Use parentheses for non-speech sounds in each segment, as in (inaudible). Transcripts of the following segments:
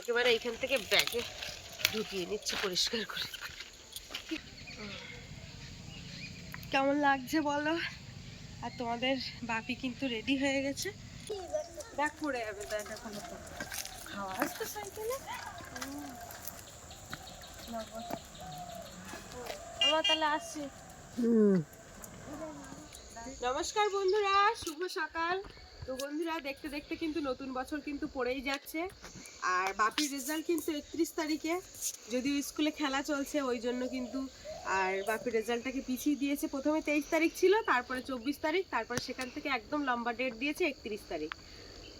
একেবারে এইখান থেকে ব্যাগে ঢুকিয়ে নিচ্ছে পরিষ্কার করে। কেমন লাগছে বলো? আর তোমাদের বাপি কিন্তু রেডি হয়ে গেছে। ব্যাগ পড়ে যাবে এখন তো। খাওয়া আসতো সাইকেলে? আমার তাহলে আসছি। নমস্কার বন্ধুরা শুভ সকাল। তো বন্ধুরা, দেখতে দেখতে কিন্তু নতুন বছর কিন্তু পড়েই যাচ্ছে। আর বাপির রেজাল্ট কিন্তু একত্রিশ তারিখে। যদিও স্কুলে খেলা চলছে, ওই জন্য কিন্তু আর বাপির রেজাল্টটাকে পিছিয়ে দিয়েছে। প্রথমে তেইশ তারিখ ছিল, তারপরে চব্বিশ তারিখ, তারপরে সেখান থেকে একদম লম্বা ডেট দিয়েছে একত্রিশ তারিখ।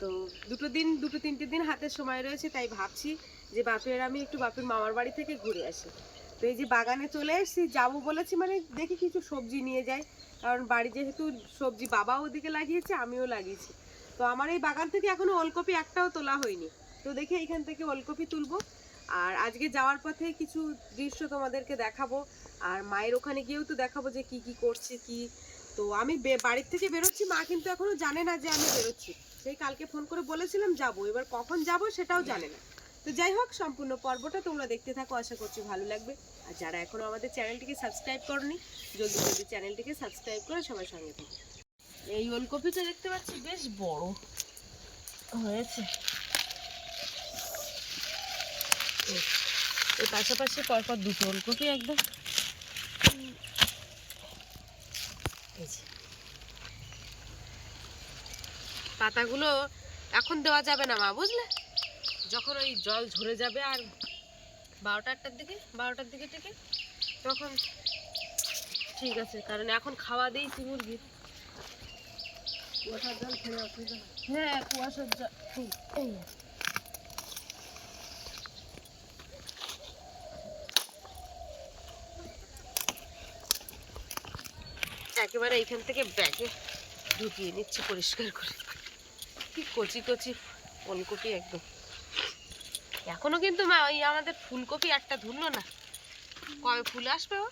তো দুটো দিন, দুটো তিনটে দিন হাতে সময় রয়েছে, তাই ভাবছি যে বাপের, আমি একটু বাপের মামার বাড়ি থেকে ঘুরে আসি। তো এই যে বাগানে চলে এসেছি, যাব বলেছি মানে দেখি কিছু সবজি নিয়ে যাই। কারণ বাড়ি যেহেতু সবজি বাবা ওদিকে লাগিয়েছে, আমিও লাগিয়েছি। তো আমার এই বাগান থেকে এখনও ওলকপি একটাও তোলা হয়নি। তো দেখি এখান থেকে ওলকপি তুলবো। আর আজকে যাওয়ার পথে কিছু দৃশ্য তোমাদেরকে দেখাবো। আর মায়ের ওখানে গিয়েও তো দেখাবো যে কি কি করছে, কি। তো আমি বাড়ির থেকে বেরোচ্ছি, মা কিন্তু এখনও জানে না যে আমি বেরোচ্ছি। সেই কালকে ফোন করে বলেছিলাম যাব, এবার কখন যাব সেটাও জানে না। তো যাই হোক সম্পূর্ণ পর্বটা তোমরা দেখতে থাকো আশা করছি ভালো লাগবে। আর যারা এখনও আমাদের চ্যানেলটিকে সাবস্ক্রাইব করনি জলদি জলদি চ্যানেলটিকে সাবস্ক্রাইব করে সবার সঙ্গে থাকো। এই ওলকপিটা দেখতে পাচ্ছি বেশ বড় হয়েছে। এই, পাশাপাশি পরপর দুটো ওলকপি একদম। পাতাগুলো এখন দেওয়া যাবে না মা বুঝলে? যখন ওই জল ঝরে যাবে আর বারোটা একটার দিকে বারোটার দিকে থেকে তখন ঠিক আছে কারণ এখন খাওয়া দিয়েছি মুরগির কুয়াশার জল খেলে অসুবিধা হ্যাঁ। কুয়াশার জল। একেবারে এইখান থেকে ব্যাগে ঢুকিয়ে নিচ্ছে পরিষ্কার করে। কি কচি কচি ফুলকপি একদম। এখনও কিন্তু মা ওই আমাদের ফুলকপি একটা ধুলো না। কবে ফুল আসবে ও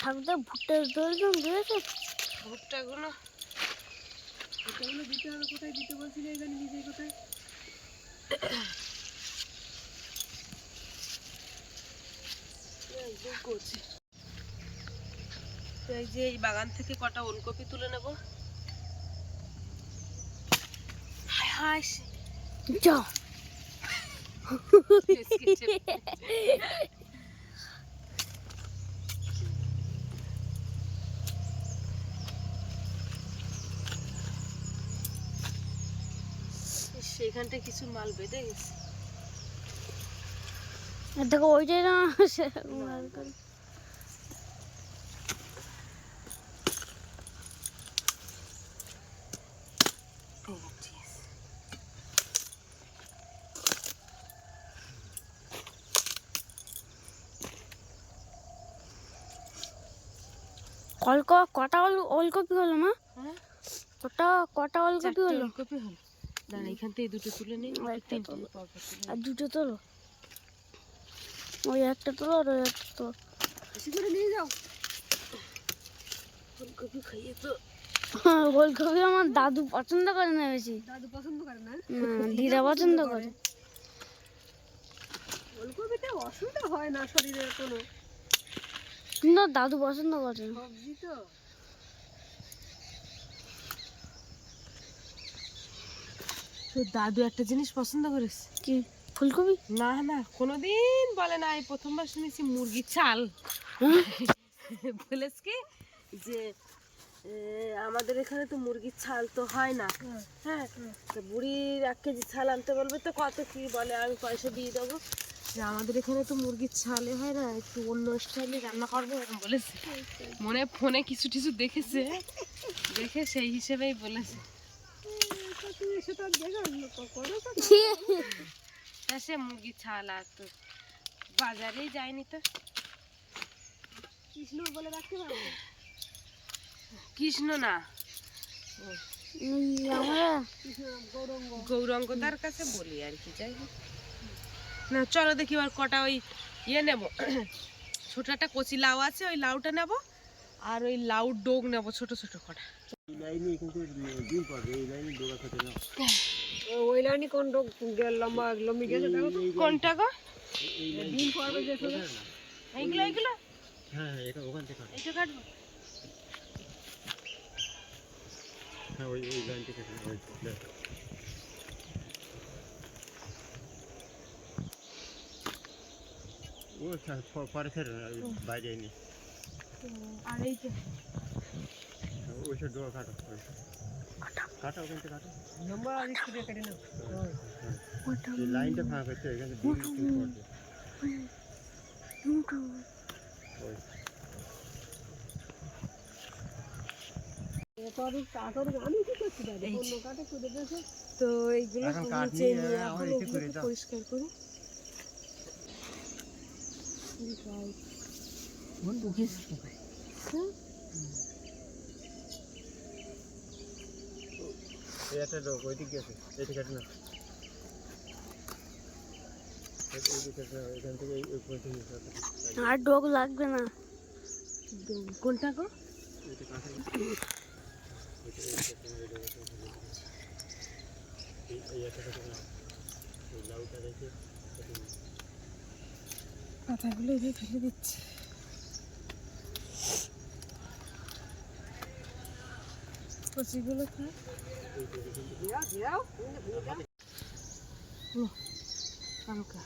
ঠাকুরদা ভুট্টা ধরেছেন ভুট্টাগুলো। ভুট্টাগুলো দিতে হবে কোথায়? দিতে বলছিলে এখানে নিজে কোথায়? তো এই যে এই বাগান থেকে কটা ওলকপি তুলে নেব। হায় যাও সেখানটা কিছু মাল বেঁধে গেছে। দেখো ওইটাই না সেরকম করে। কলক কটা ওল ওলকপি হলো মা? হ্যাঁ। কটা কটা ওলকপি হলো? ওলকপি হলো। দাঁড়া এখান থেকে দুটো তুলে নিই আর দুটো তোলো। ওই একটা তোলো আর ওই একটা তোলো। বেশি করে নিয়ে যাও। ফুলকপি খাইয়ে তো ওলকপি আমার দাদু পছন্দ করে না বেশি। দাদু পছন্দ করে না? দিদা পছন্দ করে। ফুলকপিতে অসুবিধা হয় না শরীরের কোনো। কিন্তু দাদু পছন্দ করে না। সবজি তো। দাদু একটা জিনিস পছন্দ করেছে? কি? ফুলকপি? না না কোনোদিন বলে না এই প্রথমবার শুনেছি মুরগির চাল। হ্যাঁ? বলেছ কি যে আমাদের এখানে তো মুরগির ছাল তো হয় না। হ্যাঁ। তো বুড়ির এক কেজি ছাল আনতে বলবে তো কত কি বলে আমি পয়সা দিয়ে দেবো। যে আমাদের এখানে তো মুরগির ছালে হয় না একটু অন্য স্টাইলে রান্না করব এরকম বলেছে। মনে ফোনে কিছু টিছু দেখেছে দেখে সেই হিসেবেই বলেছে। সে মুরগির ছাল আর তো বাজারেই যায়নি তো। কৃষ্ণ বলে রাখতে পারব? কৃষ্ণ না। আমরা গৌরঙ্গদার কাছে বলি আর কি যাই হোক। না চলো দেখি আর কটা ওই ইয়ে নেব। (clears throat) ছোট একটা কচি লাউ আছে ওই লাউটা নেব আর ওই লাউ ডোগ নেব ছোট ছোট কটা। ওই লাইনে কোন রোগ লম্বা লম্বি গেছে কোনটা গো? ডিম পড়বে যে এইগুলো এইগুলো? হ্যাঁ এটা ওখান থেকে। এইটা কাটবো? হ্যাঁ ওই ওই লাইন থেকে ওই দেখ। ও সা- প- পরে না, বাইরে এনে। আর এই যে ওই সব কাটো। কাটো। ওখান থেকে কাটো। লম্বা আর একটু কেটে নাও। লাইনটা ফাঁকা করতে এখানে ডিম ডিম পড়বে ওই এত আর তাড়াতাড়ি আমি কি করছি দাদা? অন্য কাটে কুড়ে দিয়েছে। তো এইগুলো এখন কাট এতে এগুলোকে করে দাও। পরিষ্কার করি এই একটা ডোক ওই দিক না এই- দিকে না। আর ডোক লাগবে না কোনটা গো। এই- একটা কাটে না। লাউটা রেখে। পাতাগুলো এভাবে ফেলে দিচ্ছি। কচিগুলো। হালকা।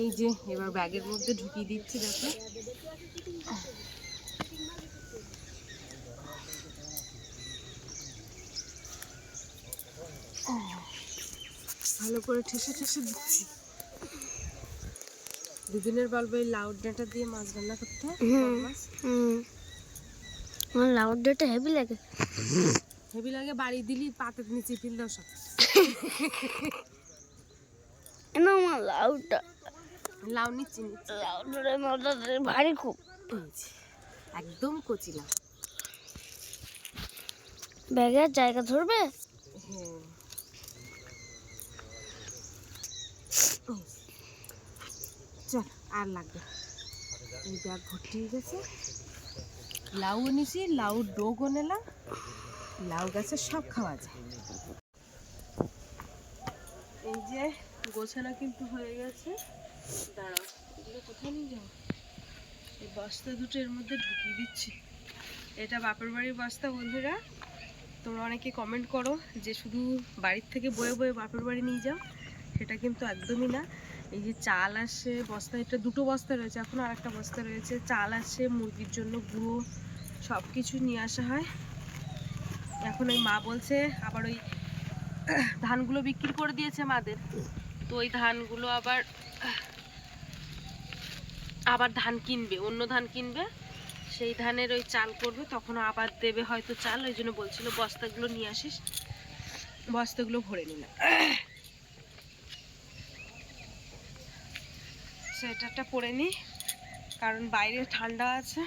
এই যে, এবার ব্যাগের মধ্যে ঢুকিয়ে দিচ্ছি, দেখো। ভালো করে ঠেসে ঠেসে দিচ্ছি। দুদিনের বলব এই লাউড ডাটা দিয়ে মাছ রান্না করতে হয় আমার লাউড ডেটা হেভি লাগে। হেভি লাগে বাড়ি দিলি পাতের নিচে ফেল দাও সব। না আমার লাউডটা লাউ নিচ্ছি নিচ্ছি। লাউডের মধ্যে ভারী খুব। একদম কচি লাউ ব্যাগের জায়গা ধরবে? হ্যাঁ চল আর লাগবে এই ব্যাগ ভর্তি হয়ে গেছে। লাউ নিছি লাউ ডোগও নিলাম লাউ গাছের সব খাওয়া যায়। এই যে গোছানো কিন্তু হয়ে গেছে। দাঁড়াও, এগুলো কোথায় নিয়ে যাও এই বস্তা দুটো মধ্যে ঢুকিয়ে দিচ্ছি। এটা বাপের বাড়ির বস্তা, বন্ধুরা। তোমরা অনেকে কমেন্ট করো যে শুধু বাড়ির থেকে বয়ে বয়ে বাপের বাড়ি নিয়ে যাও, সেটা কিন্তু একদমই না। এই যে চাল আসে, বস্তা, এটা দুটো বস্তা রয়েছে, এখন আর একটা বস্তা রয়েছে। চাল আসে, মুরগির জন্য গুঁড়ো সব কিছু নিয়ে আসা হয়। এখন ওই মা বলছে, আবার ওই (clears throat) ধানগুলো বিক্রি করে দিয়েছে মাদের। তো ওই ধানগুলো আবার আবার ধান কিনবে, অন্য ধান কিনবে। সেই ধানের ওই চাল করবে, তখন আবার দেবে হয়তো চাল, ওই জন্য বলছিল, বস্তাগুলো নিয়ে আসিস। বস্তাগুলো ভরে নিলাম। (clears throat) সোয়েটারটা পরে নিই, কারণ বাইরে ঠান্ডা আছে।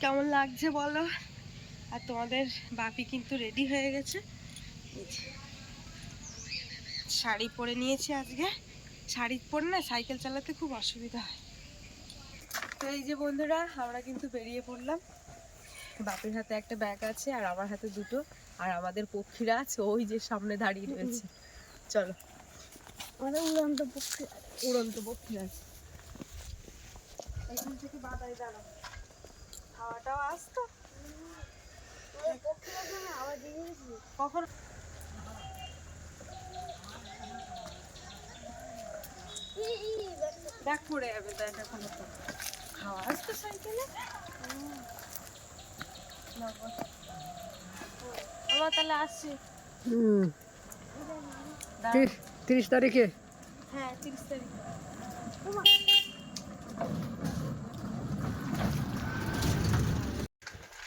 কেমন লাগছে বলো? আর তোমাদের বাপি কিন্তু রেডি হয়ে গেছে। শাড়ি পরে নিয়েছি আজকে। শাড়ি পরে না সাইকেল চালাতে খুব অসুবিধা হয়। তো এই যে বন্ধুরা, আমরা কিন্তু বেরিয়ে পড়লাম। বাপের হাতে একটা ব্যাগ আছে আর আমার হাতে দুটো, আর আমাদের পক্ষীরা আছে, ওই যে সামনে দাঁড়িয়ে রয়েছে। চলো। আমাদের উড়ন্ত পক্ষে উড়ন্ত পক্ষী আছে। এখান থেকে বাদাই দাঁড়াও। হাওয়াটাও আসতো। কখন? ব্যাগ পড়ে যাবে এটা কোনো তো। আসতো সাইকেলে। আমার তাহলে আসছি হুম। তিরিশ- তারিখে? হ্যাঁ তিরিশ তারিখ।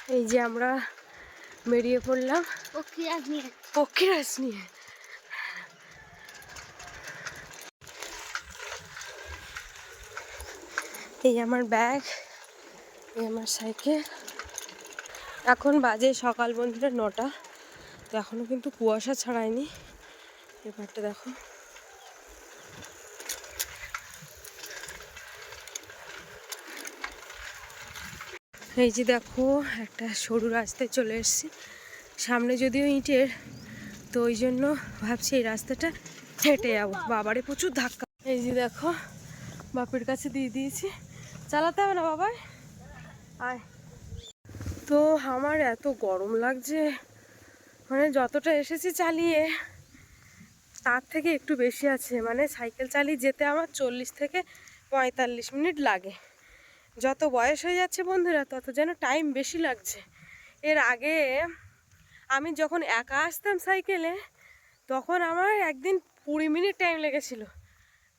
এই যে আমরা বেরিয়ে পড়লাম পক্ষী নিয়ে। পক্ষীরাজ নিয়ে। এই আমার ব্যাগ এই আমার সাইকেল। এখন বাজে সকাল বন্ধুরা নটা তো এখনও কিন্তু কুয়াশা ছাড়ায়নি। এবারটা দেখো। এই যে দেখো, একটা সরু রাস্তায় চলে এসেছি। সামনে যদিও ইটের, তো ওই জন্য ভাবছি এই রাস্তাটা হেঁটে যাব। বাবারে প্রচুর ধাক্কা। এই যে দেখো, বাপের কাছে দিয়ে দিয়েছি। চালাতে হবে না বাবাই? আয়। তো আমার এত গরম লাগছে। মানে যতটা এসেছি চালিয়ে, তার থেকে একটু বেশি আছে। মানে সাইকেল চালিয়ে যেতে আমার চল্লিশ থেকে পঁয়তাল্লিশ মিনিট লাগে। যত বয়স হয়ে যাচ্ছে বন্ধুরা, তত যেন টাইম বেশি লাগছে। এর আগে আমি যখন একা আসতাম সাইকেলে, তখন আমার একদিন কুড়ি মিনিট টাইম লেগেছিল।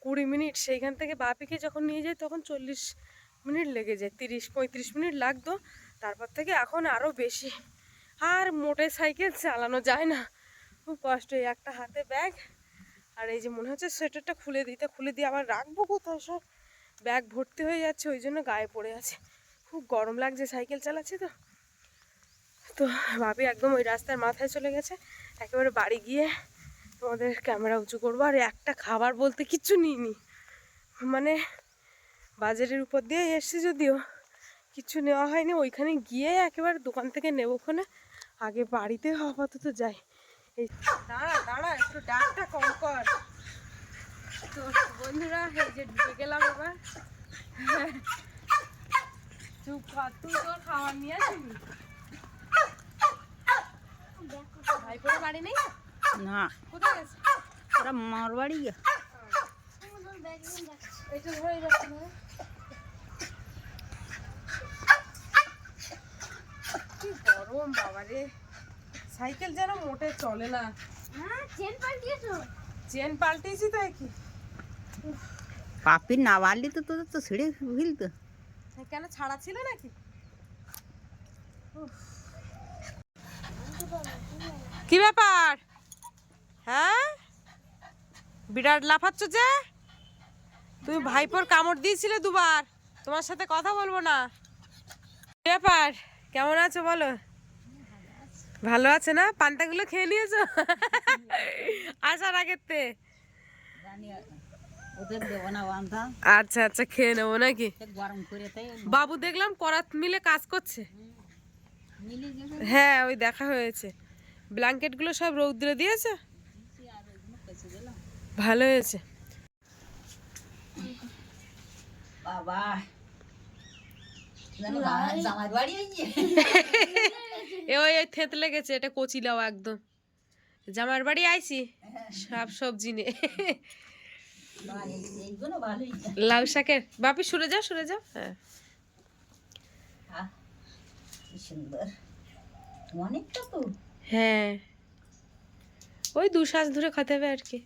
কুড়ি মিনিট, সেইখান থেকে বাপিকে যখন নিয়ে যাই, তখন চল্লিশ মিনিট লেগে যায়, তিরিশ, পঁয়ত্রিশ মিনিট লাগতো। তারপর থেকে এখন আরও বেশি। আর মোটে সাইকেল চালানো যায় না। খুব কষ্ট একটা হাতে ব্যাগ আর এই যে মনে হচ্ছে সোয়েটারটা খুলে দিতে খুলে দিয়ে আবার রাখব কোথায় সব? ব্যাগ ভর্তি হয়ে যাচ্ছে, ওই জন্য গায়ে পড়ে আছে। খুব গরম লাগছে, সাইকেল চালাচ্ছি তো। তো ভাবি একদম ওই রাস্তার মাথায় চলে গেছে, একেবারে বাড়ি গিয়ে তোমাদের ক্যামেরা উঁচু করব, আর একটা খাবার বলতে কিচ্ছু নিইনি। মানে বাজারের উপর দিয়ে এসছি যদিও কিছু নেওয়া হয়নি, ওইখানে গিয়ে একেবারে দোকান থেকে নেব ওখানে, আগে বাড়িতে আপাতত যাই। এই দাঁড়া দাঁড়া, একটু ডাকটা কম কর। তো বন্ধুরা এই যে ঢুকে গেলাম এবার। চুপ কর তুই তোর খাবার নিয়ে আসিনি? ভাইপোর বাড়ি নেই? না। কোথায় গেছে? ওরা মার বাড়ি। এটা ধরে যাচ্ছে কি গরম বাবারে। সাইকেল যেন মোটে চলে না। চেন পাল্টেছি তো কি? পাপির না বাড়লি তো তোদের তো ছিঁড়ে তো কেন ছাড়া ছিল নাকি? কি ব্যাপার? হ্যাঁ? বিরাট লাফাচ্ছ যে? তুমি ভাইপোর কামড় দিয়েছিলে দুবার। তোমার সাথে কথা বলব না। ব্যাপার? কেমন আছো বলো? ভালো আছে না? পান্তাগুলো খেয়ে নিয়েছো? আসার আগের তে ওদের দেবো না বান্ধা আচ্ছা আচ্ছা খেয়ে নেব নাকি? গরম করে তাই বাবু দেখলাম করাত মিলে কাজ করছে। হ্যাঁ ওই দেখা হয়েছে। ব্ল্যাঙ্কেটগুলো সব রৌদ্রে দিয়েছে? ভালো হয়েছে। বাবা। (laughs) ওই থেতলে গেছে এটা কচি লাও একদম। জামার বাড়ি আইছি। সব সবজি নে। এইগুলো লাউ শাকের। বাপি সরে যাও সরে যাও। হ্যাঁ। অনেকটা হ্যাঁ। ওই দু শ্বাস ধরে খেতে হবে আর কি।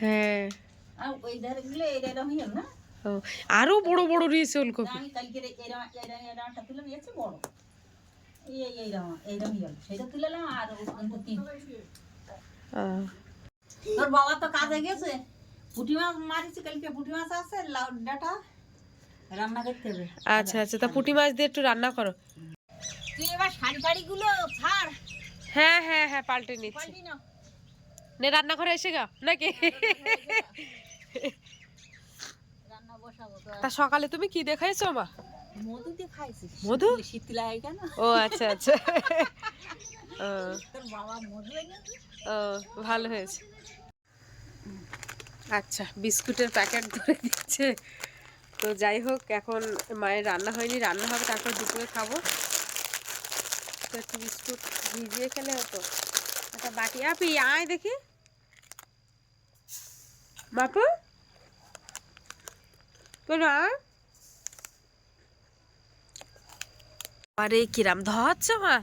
হ্যাঁ। আর ওই ধারে গুলো এরকম না? ও আরও বড় বড় রয়েছে ওলকপি। তোর বাবা তো কাজে গেছে। পুঁটি মাছ মারিছি কালকে পুঁটি মাছ আছে লাউ ডাটা রান্না করতে হবে। আচ্ছা আচ্ছা তা পুঁটি মাছ দিয়ে একটু রান্না করো। তুই এবার শাড়ি টাড়ি গুলো ছাড়। হ্যাঁ হ্যাঁ হ্যাঁ পাল্টে নিচ্ছি। না রান্নাঘরে এসে গা নাকি? তো সকালে তুমি কি দেখাইছো মা? মধু দিয়ে খাইছি। মধু? কেন? ও আচ্ছা আচ্ছা। (laughs) ও, তোর বাবা মধু এনেছে ও ভালো হয়েছে। আচ্ছা বিস্কুটের প্যাকেট ধরে দিচ্ছে। তো যাই হোক এখন মায়ের রান্না হয়নি। রান্না হবে তারপর দুপুরে খাব। তো একটু বিস্কুট ভিজিয়ে খেলে হতো। একটা বাটি আপি আয় দেখি। বাপু আয় আরে কিরাম ধোয়াচ্ছে মা।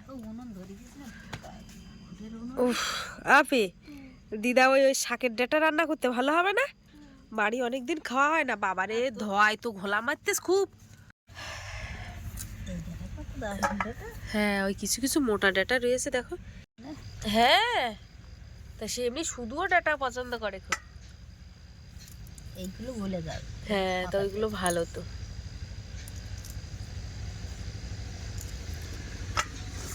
উফ আপি দিদা ওই ওই শাকের ডাটা রান্না করতে ভালো হবে না? বাড়ি অনেকদিন খাওয়া হয় না বাবারে ধোয়ায় তো ঘোলা মারতেস খুব। হ্যাঁ ওই কিছু কিছু মোটা ডাটা রয়েছে দেখো। হ্যাঁ তা সে এমনি শুধুও ডাটা পছন্দ করে খুব। এইগুলো হ্যাঁ তো ওইগুলো ভালো তো।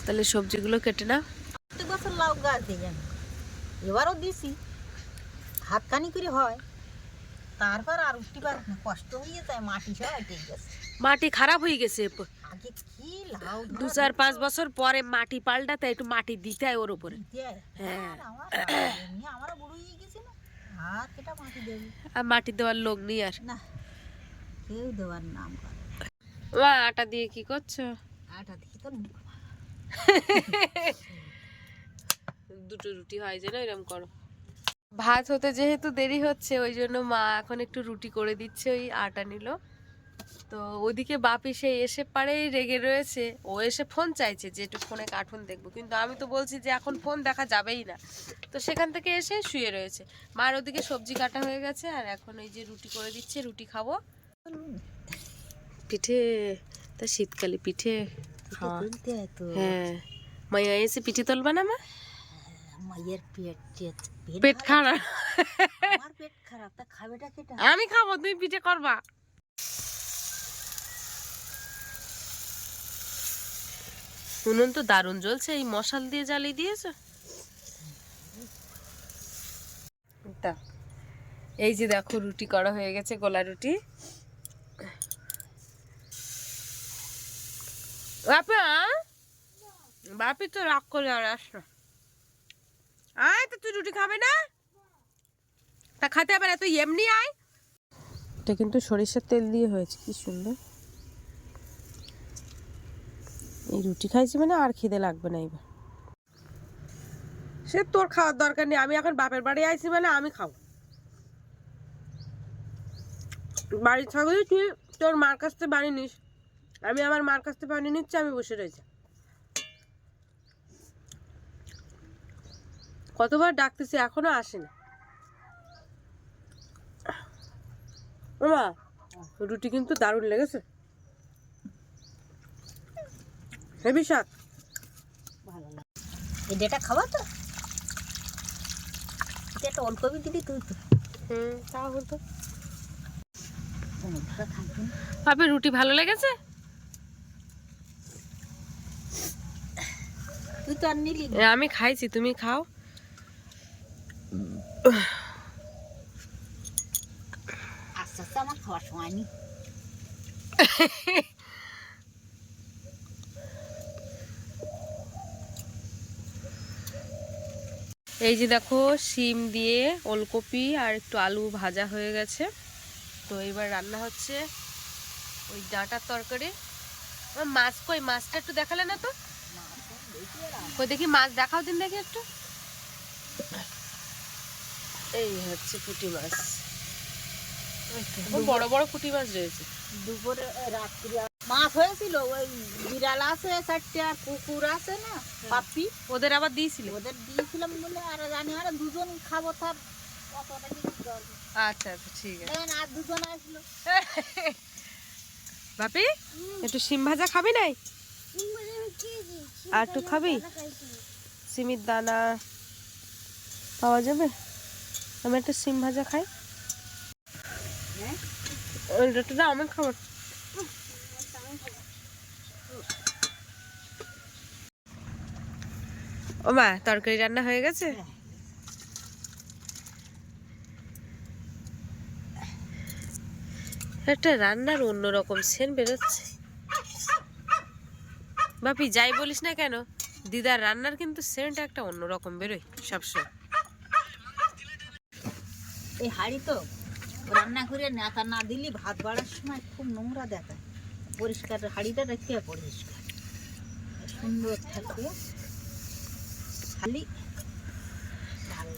তাহলে সবজিগুলো কেটে না প্রত্যেক বছর লাউ গাছ দিই আমি। এবারও দিছি। হাতখানি করে হয়। তারপর আর উঠতে পারে না। কষ্ট হয়ে যায় মাটি সব গেছে। মাটি খারাপ হয়ে গেছে। আগে কি লাউ দু চার পাঁচ বছর পরে মাটি পাল্টাতে একটু মাটি দিতে হয় ওর উপরে। হ্যাঁ। আমারও বুড়ো আর মাটি দেওয়ার লোক নেই আর। না কেউ দেওয়ার নাম করে মা আটা দিয়ে কি করছ? আটা দিয়ে তো দুটো রুটি হয় যেন এরকম করো। ভাত হতে যেহেতু দেরি হচ্ছে ওই জন্য মা এখন একটু রুটি করে দিচ্ছে ওই আটা নিল। তো ওদিকে বাপি সে এসে পারেই রেগে রয়েছে। ও এসে ফোন চাইছে যে একটু ফোনে কার্টুন দেখব। কিন্তু আমি তো বলছি যে এখন ফোন দেখা যাবেই না। তো সেখান থেকে এসে শুয়ে রয়েছে। মার ওদিকে সবজি কাটা হয়ে গেছে আর এখন ওই যে রুটি করে দিচ্ছে রুটি খাব। পিঠে তা শীতকালে পিঠে হয় তো। হ্যাঁ। মাইয়া এসে পিঠে তুলবা না মা? মায়ের পেট পেট খারাপ। পেট খারাপ তা খাবেটা কেটা? আমি খাব তুমি পিঠে করবা। উনুন তো দারুণ জ্বলছে। এই মশাল দিয়ে জ্বালিয়ে দিয়েছ। তা, এই যে দেখো রুটি করা হয়ে গেছে গোলা রুটি। বাপি? বাপি তো রাগ করে আর আসলো। আয় তো তুই রুটি খাবে না? তা খাতে হবে না তুই এমনি আয়। এটা কিন্তু সরিষার তেল দিয়ে হয়েছে কি সুন্দর। এই রুটি খাইছি মানে আর খিদে লাগবে না এবার সে তোর খাওয়ার দরকার নেই, আমি এখন বাপের বাড়ি আইছি মানে আমি খাব। বাড়ির ছাগলই তুই তোর মার কাছ থেকে বানিয়ে নিস, আমি আমার মার কাছ থেকে বানিয়ে নিচ্ছি, আমি বসে রয়েছি। কতবার ডাকতেছি, এখনও আসে না ওমা, রুটি কিন্তু দারুণ লেগেছে। শাক। ভালো লাগে। এই ডেটা খাওয়া তো? এটা একটা ওলকপি দিবি তুই তো। হুম তাও হতো। রুটি ভালো লেগেছে? তুই তো আর নিলি আমি খাইছি তুমি খাও। আস্তে আস্তে আমার খাওয়ার সময় নেই। এই যে দেখো শিম দিয়ে ওলকপি আর একটু আলু ভাজা হয়ে গেছে। তো এবার রান্না হচ্ছে ওই ডাঁটার তরকারি। মাছ কই? মাছটা একটু দেখালে না তো? কই দেখি মাছ দেখাও দিন দেখি একটু। এই হচ্ছে পুঁটি মাছ। বড় বড় পুঁটি মাছ রয়েছে। দুপুরে রাত্রি মাছ হয়েছিল ওই বিড়াল আছে চারটে আর কুকুর আছে না পাপি। ওদের আবার দিয়েছিল? ওদের দিয়েছিলাম বলে আর জানি আর দুজন খাব তার কতটা কি আচ্ছা আচ্ছা ঠিক আছে। আর দুজন আসলো। বাপি একটু শিম ভাজা খাবি নাই? আর একটু খাবি? সিমির দানা পাওয়া যাবে? আমি একটা সিম ভাজা খাই। হ্যাঁ? ওইটা দাও আমি খাবার ও মা, তরকারি রান্না হয়ে গেছে? একটা রান্নার অন্যরকম সেন বেরোচ্ছে। বাপি, যাই বলিস না কেন, দিদার রান্নার কিন্তু সেন্ট একটা অন্যরকম বেরোয় সবসময়। এই হাড়ি তো, রান্না করে নেতা না দিলি ভাত বাড়ার সময় খুব নোংরা দেখায়। পরিষ্কার হাড়িটা রেখে পরিষ্কার। সুন্দর থাকবে খালি ভালো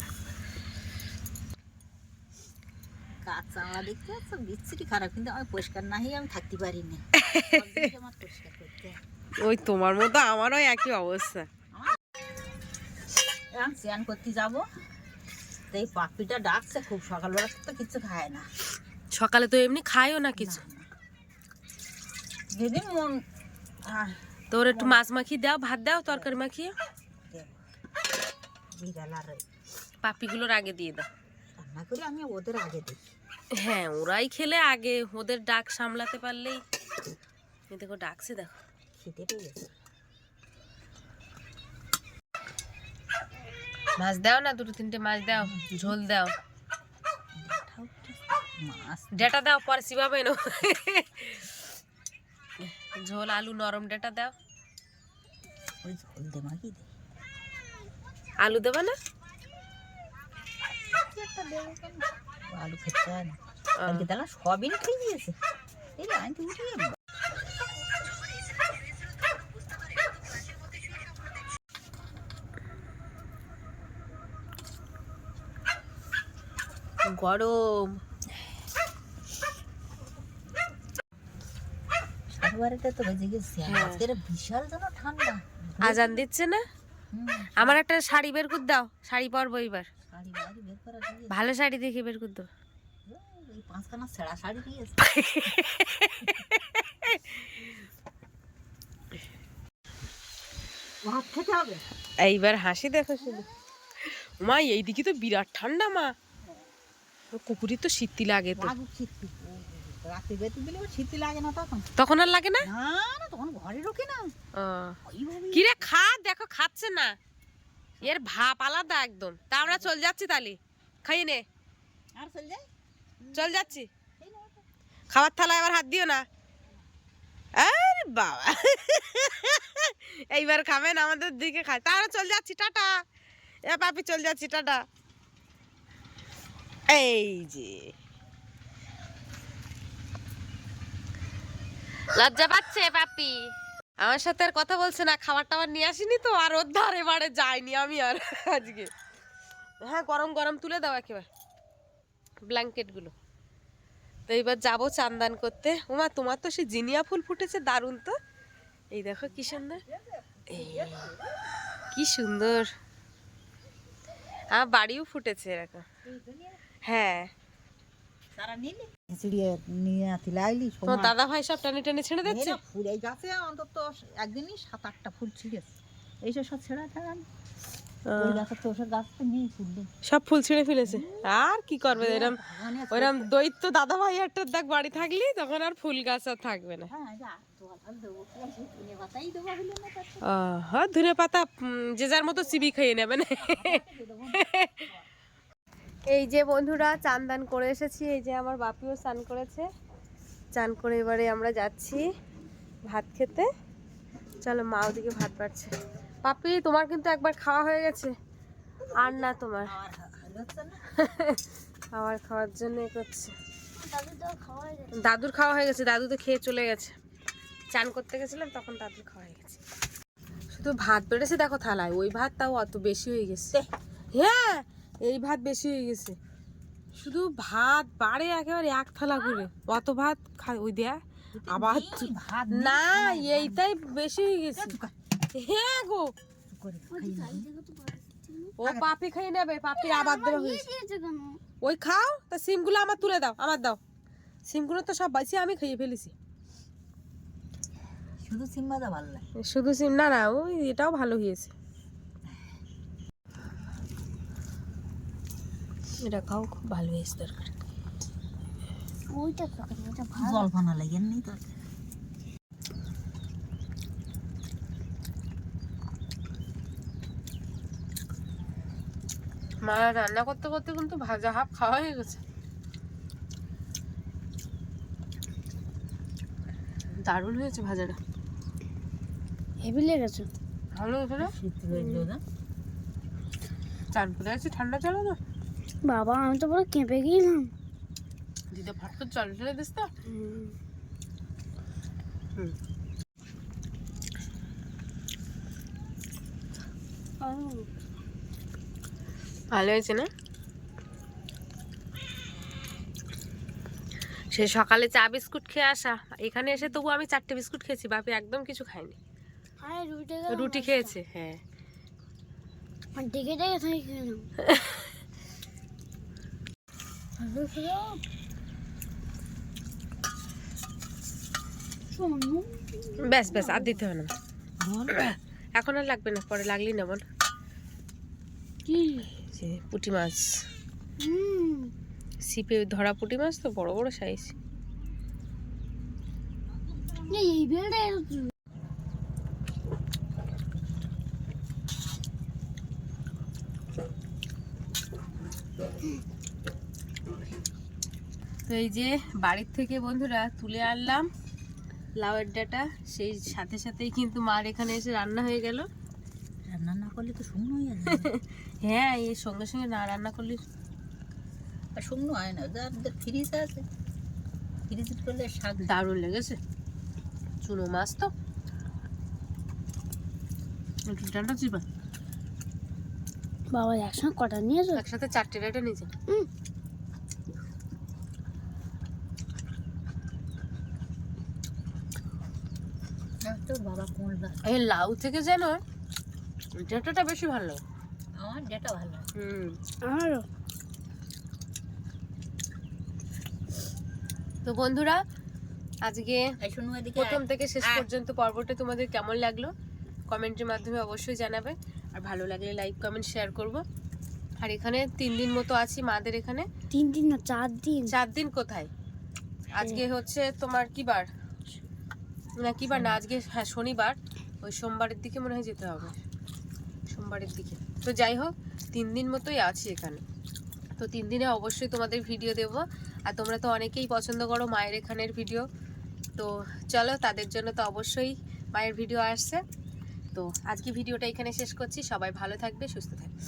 চামড়া দেখতে পাচ্ছ? বিচ্ছিরি খারাপ কিন্তু আমি পরিষ্কার না আমি থাকতে পারি না (laughs) আমার পরিষ্কার করতে ওই তোমার মতো আমারও একই অবস্থা। এখন স্নান করতে যাব। এই পাপিটা ডাকছে খুব সকালবেলা তো কিছু খায় না। সকালে তো এমনি খাইও না কিছু। মন তোর একটু মাছ মাখিয়ে দাও ভাত দাও তরকারি মাখিয়ে। পাপিগুলোর আগে দিয়ে দাও। রান্না করে আমি ওদের আগে দিই। হ্যাঁ ওরাই খেলে আগে ওদের ডাক সামলাতে পারলেই। দেখো ডাকছে দেখো। খেতে পেয়ে গেছে। মাছ দাও না দুটো তিনটে মাছ দাও ঝোল দাও। ডেটা দাও পরে চিবাবে না ঝোল আলু নরম ডেটা দাও। ওই ঝোল দে মাগি দে। আলু দেবে না? ও আলু খেতে চায় না। কালকে তাহলে সবিন খেয়ে দিয়েছে। এই আমি তো উঠে গরম। তো বেজে গেছে। হ্যাঁ। বিশাল যেন ঠান্ডা। আজান দিচ্ছে না? আমার একটা শাড়ি বের করে দাও শাড়ি পরবো এবার শাড়ি বাড়ি বের করা দিয়ে ভালো শাড়ি দেখে বের করে দাও। এইবার হাসি দেখো শুধু। মা এইদিকে তো বিরাট ঠান্ডা মা। কুকুরির তো শীতি লাগে তো। রাতে বেতে দিলে ওর লাগে না তখন। তখন আর লাগে না? না না তখন ঘরে ঢোকে না। ওইভাবে কিরে খা দেখো খাচ্ছে না। এর ভাপ আলাদা একদম। তা আমরা চল যাচ্ছি তালি খাইয়ে নে। আর চল যাই? চল যাচ্ছি। খাবার থালা এবার হাত দিও না। আরে বাবা। এইবার খাবেন আমাদের দিকে খায়। তাহলে চল যাচ্ছি টাটা। এ পাপি চল যাচ্ছি টাটা। এই যে। লজ্জা পাচ্ছে পাপি। আমার সাথে আর কথা বলছে না, খাবার টাবার নিয়ে আসিনি তো, আর ওর ধারে বারে যাইনি আমি আর আজকে। হ্যাঁ গরম গরম তুলে দাও একেবারে ব্ল্যাঙ্কেটগুলো তো এইবার যাব চান্দান করতে। ওমা তোমার তো সে জিনিয়া ফুল ফুটেছে, দারুণ তো। এই দেখো কি সুন্দর। কি সুন্দর। আমার বাড়িও ফুটেছে এরকম। হ্যাঁ। তারা নিয়ে আতি লাইলি তোমার দাদা ভাই সব টানে টানে ছেড়ে দিচ্ছে? এরা ফুল এই গাছে অন্তত একদিনই সাত আটটা ফুল ছিঁড়েছে এইসব সব ছেঁড়া তো তো ফুল সব ফুল ছিঁড়ে ফেলেছে। আর কি করবে এরম ওইরকম দৈত্য দাদা ভাই একটা দেখ বাড়ি থাকলি তখন আর ফুল গাছ আর থাকবে না। হ্যাঁ ধনে না পাতা যে যার মতো চিবি খেয়ে নেবেন এই যে বন্ধুরা, চান দান করে এসেছি। এই যে আমার বাপিও স্নান করেছে। চান করে এবারে আমরা যাচ্ছি ভাত খেতে। চলো মা ওদিকে ভাত পাচ্ছে পাপি তোমার কিন্তু একবার খাওয়া হয়ে গেছে। আর না তোমার। খাবার খাওয়ার জন্য করছে। দাদুর খাওয়া হয়ে গেছে। দাদু তো খেয়ে চলে গেছে। চান করতে গেছিলাম, তখন দাদুর খাওয়া হয়ে গেছে। শুধু ভাত বেড়েছে, দেখো থালায়। ওই ভাত তাও অত বেশি হয়ে গেছে। হ্যাঁ এই ভাত বেশি হয়ে গেছে। শুধু ভাত বাড়ে একেবারে এক থালা করে। অত ভাত খায় ওই দেয়া আবার ভাত না এইটাই বেশি হয়ে গেছে। হ্যাঁ গো। খাই। ও পাপি খেয়ে নেবে পাপি আবার দেবে হয়েছে। ওই খাও তা সিমগুলো আমার তুলে দাও আমার দাও। সিমগুলো তো সব বাঁচিয়ে আমি খেয়ে ফেলেছি। শুধু সিম ভালো লাগে। শুধু সিম না না ওই এটাও ভালো হয়েছে। এটা খাও খুব ভালো হয়েছে তরকারি। জল ফানা লাগে নেই তো? মা রান্না করতে করতে কিন্তু ভাজা হাফ খাওয়া হয়ে গেছে। দারুণ হয়েছে ভাজাটা। হেভি লেগেছে। ভালো হয়েছে না? শীত হয়ে চান করে আছে ঠান্ডা চলো না? বাবা আমি তো পুরো কেঁপে গেলাম। দিদা ভাত তো জল ঢেলে দিস তো। ভালো হয়েছে না? সে সকালে চা বিস্কুট খেয়ে আসা। এখানে এসে তবু আমি চারটে বিস্কুট খেয়েছি বাপি একদম কিছু খায়নি। রুটি খেয়েছে হ্যাঁ (laughs) ডেকে ডেকে থাকি খেলাম ব্যাস ব্যাস আর দিতে হবে না। এখন আর লাগবে না পরে লাগলেই নেব না। কি? যে পুঁটি মাছ। সিপে ধরা পুঁটি মাছ তো বড় বড় সাইজ এই তো এই যে বাড়ির থেকে বন্ধুরা তুলে আনলাম লাউয়ের ডাটা। সেই সাথে সাথেই কিন্তু মার এখানে এসে রান্না হয়ে গেল। রান্না না করলে তো শুকনো হয়ে যাবে। হ্যাঁ এই সঙ্গে সঙ্গে না রান্না করলে আর শুকনো হয় না যাদের ফ্রিজ আছে। ফ্রিজ করলে শাক দারুণ লেগেছে। চুনো মাছ তো। একটু চিবা বাবা একসঙ্গে কটা নিয়েছো একসাথে চারটে ডাটা নিয়েছে তো বাবা কোন এই লাউ থেকে যেন ডাটাটা বেশি ভালো। আমার যেটা ভালো। হুম। আমারও। তো বন্ধুরা আজকে প্রথম থেকে শেষ পর্যন্ত পর্বটা তোমাদের কেমন লাগল? কমেন্টের মাধ্যমে অবশ্যই জানাবে। আর ভালো লাগলে লাইক কমেন্ট শেয়ার করব। আর এখানে তিন দিন মতো আছি মাদের এখানে। তিন দিন না চার দিন। চার দিন কোথায়? আজকে হচ্ছে তোমার কি বার? না, কি বার না, আজকে হ্যাঁ শনিবার। ওই সোমবারের দিকে মনে হয় যেতে হবে। সোমবারের দিকে। তো যাই হোক, তিন দিন মতোই আছি এখানে। তো তিন দিনে অবশ্যই তোমাদের ভিডিও দেব। আর তোমরা তো অনেকেই পছন্দ করো মায়ের এখানের ভিডিও। তো চলো, তাদের জন্য তো অবশ্যই মায়ের ভিডিও আসছে। তো আজকে ভিডিওটা এখানে শেষ করছি। সবাই ভালো থাকবে, সুস্থ থাকবে।